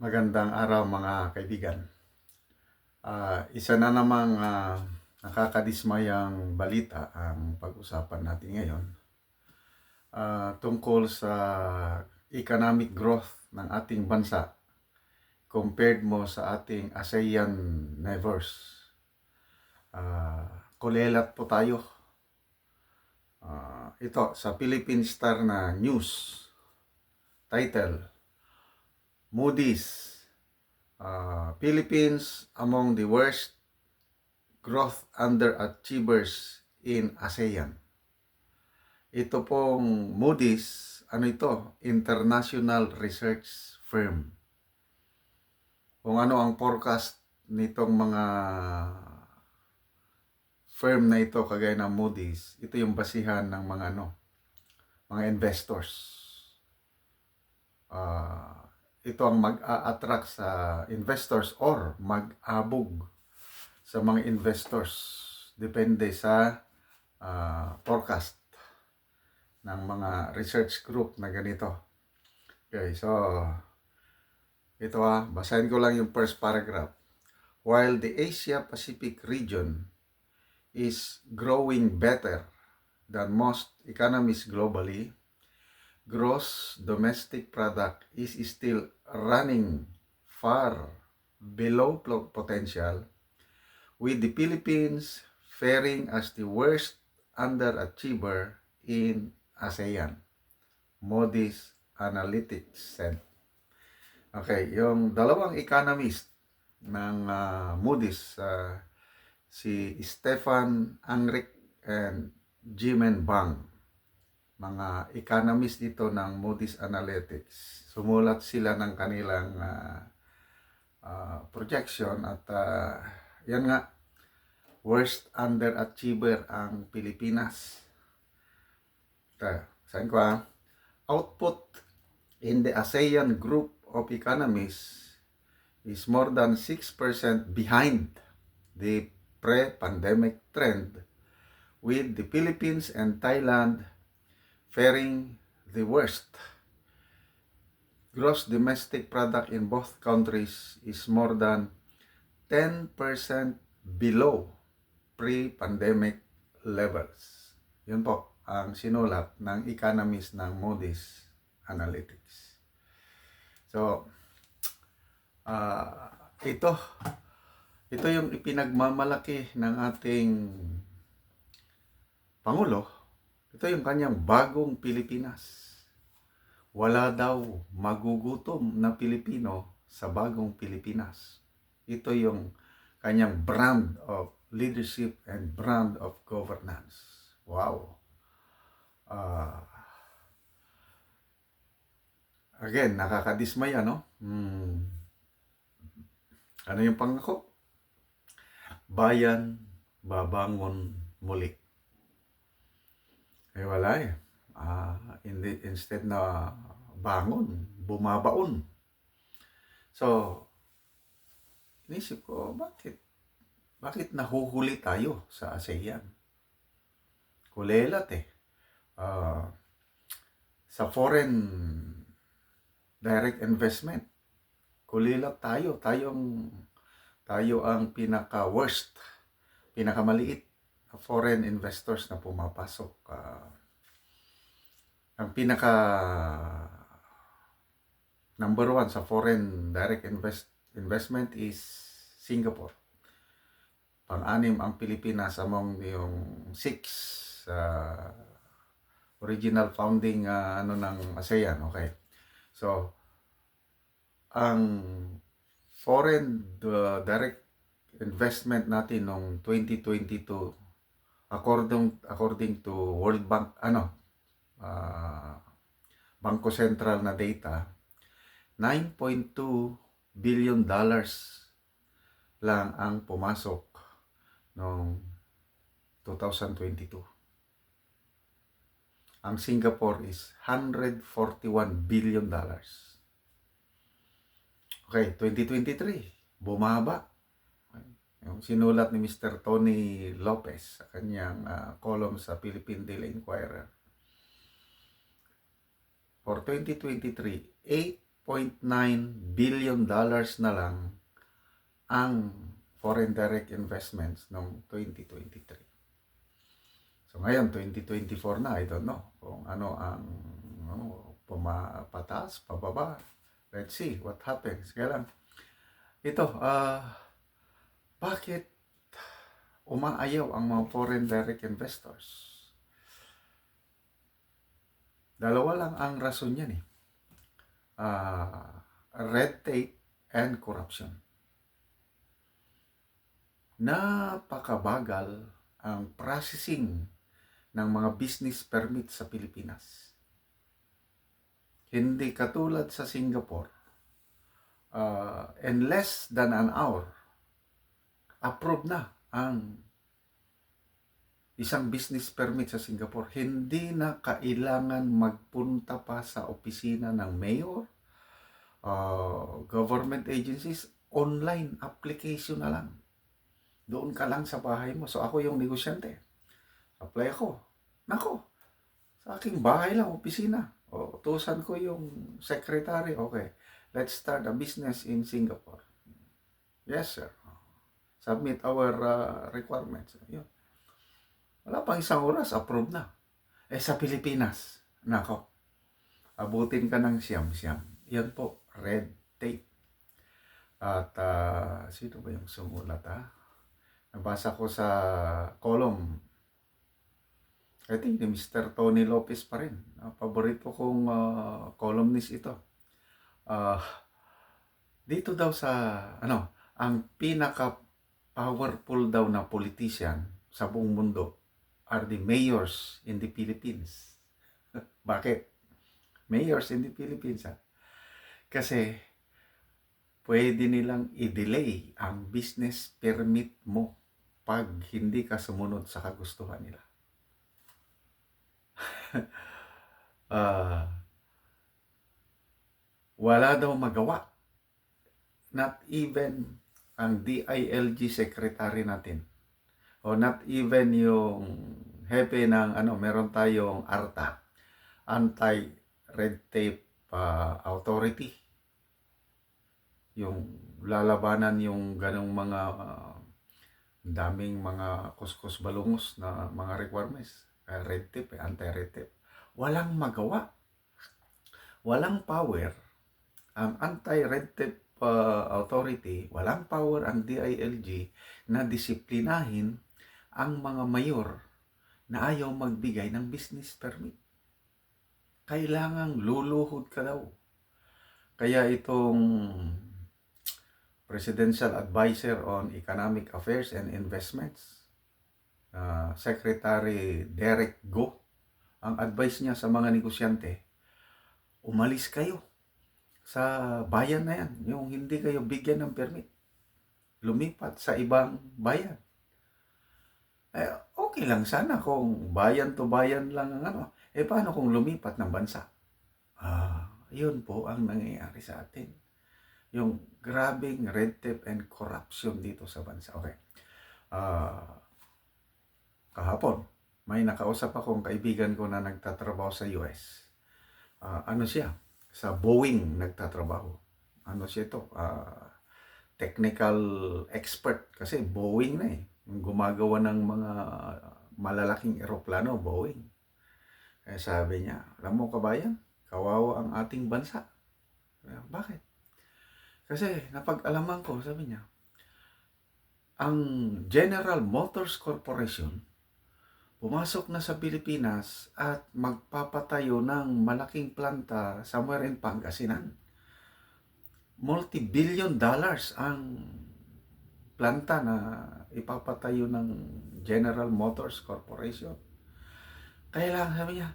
Magandang araw mga kaibigan. Ah, isa na namang ah, nakakadismayang balita ang pag-usapan natin ngayon Ah, tungkol sa economic growth ng ating bansa compared mo sa ating ASEAN neighbors. Ah, kulelat po tayo. Ah, ito sa Philippine Star na news title Moody's uh, Philippines among the worst growth underachievers in ASEAN. Ito pong Moody's, ano ito? International Research Firm. Kung ano ang forecast nitong mga firm na ito kagaya ng Moody's, ito yung basihan ng mga ano, mga investors. Ah, ito ang mag-a-attract sa investors or mag-abog sa mga investors depende sa ah, forecast ng mga research group na ganito. Okay, so ito ah, basahin ko lang yung first paragraph. While the Asia Pacific region is growing better than most economies globally, gross domestic product is still running far below potential, with the Philippines faring as the worst underachiever in ASEAN. Moody's Analytics said. Okay, yung dalawang economist ng ah, Moody's, ah, si Stefan Angrick and Jimen Bang, mga economist dito ng Moody's Analytics. Sumulat sila ng kanilang ah, ah, projection at ah, yan nga, worst underachiever ang Pilipinas. Ito, saan ko ah? Output in the ASEAN group of economies is more than 6% behind the pre-pandemic trend with the Philippines and Thailand faring the worst. Gross domestic product in both countries is more than 10% below pre-pandemic levels. Yun po ang sinulat ng economist ng Moody's Analytics. So, ah, ito, ito yung ipinagmamalaki ng ating Pangulo, ito yung kanyang bagong Pilipinas. Wala daw magugutom na Pilipino sa bagong Pilipinas. Ito yung kanyang brand of leadership and brand of governance. Wow. Ah, again, nakakadismaya, no? Hmm. Ano yung pangako? Bayan babangon muli. Eh wala eh. Ah, hindi, instead na bangon, bumabaon. So, inisip ko, bakit? Bakit nahuhuli tayo sa ASEAN? Kulelat eh. Ah, sa foreign direct investment, kulilat tayo. Tayong, tayo ang pinaka-worst, pinakamaliit na foreign investors na pumapasok. Ah, ang pinaka number one sa foreign direct invest, investment is Singapore. Pang-anim ang Pilipinas among yung six uh, original founding uh, ano ng ASEAN. Okay. So, ang foreign uh, direct investment natin noong 2022 according according to World Bank ano uh, Bangko Sentral na data 9.2 billion dollars lang ang pumasok noong 2022 ang Singapore is 141 billion dollars. Okay 2023 bumaba yung sinulat ni Mr. Tony Lopez sa kanyang ah, column sa Philippine Daily Inquirer. For 2023, billion dollars na lang ang foreign direct investments noong 2023. So ngayon, 2024 na, I don't know kung ano ang ano, pumapataas, pababa. Let's see what happens. Kaya lang, ito, ah, bakit umaayaw ang mga foreign direct investors? Dalawa lang ang rason yan eh. Ah, red tape and corruption. Napakabagal ang processing ng mga business permit sa Pilipinas. Hindi katulad sa Singapore. Uh, in less than an hour, approved na ang isang business permit sa Singapore. Hindi na kailangan magpunta pa sa opisina ng mayor, uh, government agencies, online application na lang. Doon ka lang sa bahay mo. So ako yung negosyante. Apply ako. Nako, sa aking bahay lang, opisina. O, utusan ko yung secretary. Okay, let's start a business in Singapore. Yes, sir. Submit our uh, requirements. Yun. Wala pang isang oras, approve na. Eh, sa Pilipinas, nako, abutin ka ng siyam-siyam. Yan po, red tape. At uh, sino ba yung sumulat ha? Nabasa ko sa column. I think ni Mr. Tony Lopez pa rin. Uh, paborito kong uh, columnist ito. Uh, dito daw sa, ano, ang pinaka powerful daw na politician sa buong mundo are the mayors in the Philippines. Bakit? Mayors in the Philippines ha? Kasi pwede nilang i-delay ang business permit mo pag hindi ka sumunod sa kagustuhan nila. uh, wala daw magawa. Not even ang DILG secretary natin. O not even yung hepe ng ano, meron tayong ARTA, Anti-Red Tape uh, Authority. Yung lalabanan yung ganong mga uh, daming mga kuskus balungos na mga requirements. Uh, red tape, eh, anti-red tape. Walang magawa. Walang power. Ang anti-red tape uh, authority, walang power ang DILG na disiplinahin ang mga mayor na ayaw magbigay ng business permit. Kailangang luluhod ka daw. Kaya itong Presidential Advisor on Economic Affairs and Investments, uh, Secretary Derek Go, ang advice niya sa mga negosyante, umalis kayo sa bayan na yan, yung hindi kayo bigyan ng permit. Lumipat sa ibang bayan. Eh, okay lang sana kung bayan to bayan lang ang ano. Eh, paano kung lumipat ng bansa? Ah, yun po ang nangyayari sa atin yung grabing red tape and corruption dito sa bansa. Okay. Uh, kahapon, may nakausap akong kaibigan ko na nagtatrabaho sa US. Uh, ano siya? Sa Boeing nagtatrabaho. Ano siya ito? Uh, technical expert. Kasi Boeing na eh. Gumagawa ng mga malalaking eroplano, Boeing. Kaya sabi niya, alam mo kabayan, kawawa ang ating bansa. Bakit? Kasi napag-alaman ko, sabi niya, ang General Motors Corporation pumasok na sa Pilipinas at magpapatayo ng malaking planta somewhere in Pangasinan. Multi-billion dollars ang planta na ipapatayo ng General Motors Corporation. Kaya lang sabi niya,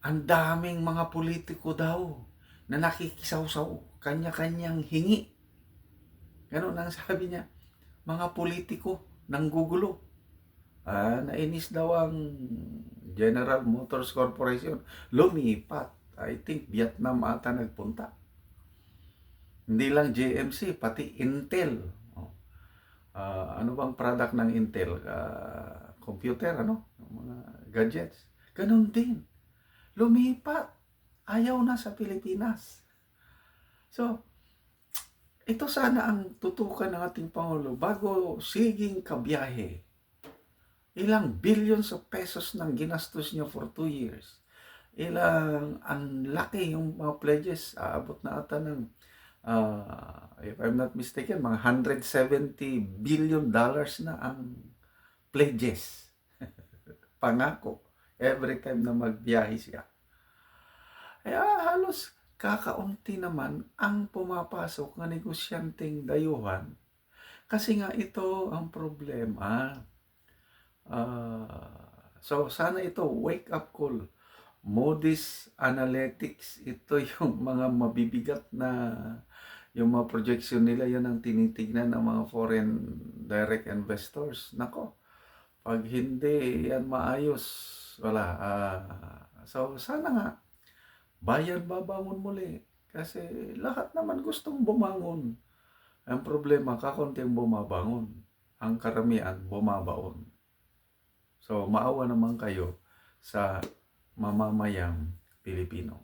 ang daming mga politiko daw na nakikisaw-saw, kanya-kanyang hingi. Ganon ang sabi niya. Mga politiko nang gugulo. Ah, nainis daw ang General Motors Corporation. Lumipat. I think Vietnam ata nagpunta. Hindi lang JMC, pati Intel. Oh. Uh, ano bang product ng Intel? Uh, computer, ano? Mga gadgets. Ganon din. Lumipat ayaw na sa Pilipinas. So, ito sana ang tutukan ng ating Pangulo bago siging kabiyahe. Ilang billions of pesos nang ginastos niya for two years. Ilang, ang laki yung mga pledges. Aabot na ata ng, ah, if I'm not mistaken, mga 170 billion dollars na ang pledges. Pangako. Every time na magbiyahe siya. Kaya halos kakaunti naman ang pumapasok na negosyanteng dayuhan. Kasi nga ito ang problema. Ah, so sana ito wake up call. Moody's Analytics, ito yung mga mabibigat na yung mga projection nila, yan ang tinitignan ng mga foreign direct investors. Nako, pag hindi yan maayos, wala. ah, so sana nga, bayan babangon muli. Kasi lahat naman gustong bumangon. Ang problema, kakunting bumabangon. Ang karamihan, bumabaon. So, maawa naman kayo sa mamamayang Pilipino.